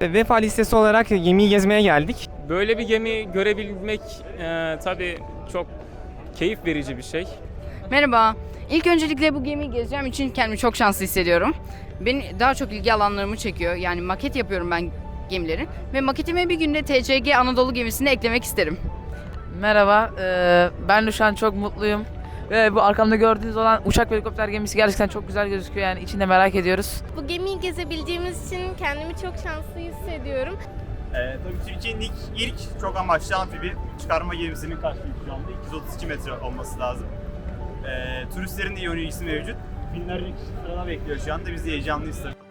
Vefa listesi olarak gemiyi gezmeye geldik. Böyle bir gemi görebilmek e, tabii çok keyif verici bir şey. Merhaba. İlk öncelikle bu gemiyi gezeceğim için kendimi çok şanslı hissediyorum. Beni daha çok ilgi alanlarımı çekiyor. Yani maket yapıyorum ben gemilerin. Ve maketime bir günde TCG Anadolu gemisini eklemek isterim. Merhaba, eee, ben de şu an çok mutluyum. Ve bu arkamda gördüğünüz olan uçak ve helikopter gemisi gerçekten çok güzel gözüküyor yani içinde merak ediyoruz. Bu gemiyi gezebildiğimiz için kendimi çok şanslı hissediyorum. Ee, tabii Türkiye'nin ilk, ilk çok amaçlı amfibi çıkarma gemisinin büyük şu anda? 232 metre olması lazım. Ee, turistlerin de iyi ilgisi mevcut. Binlerce kişi sırada bekliyor şu anda. Biz de heyecanlıyız tabii.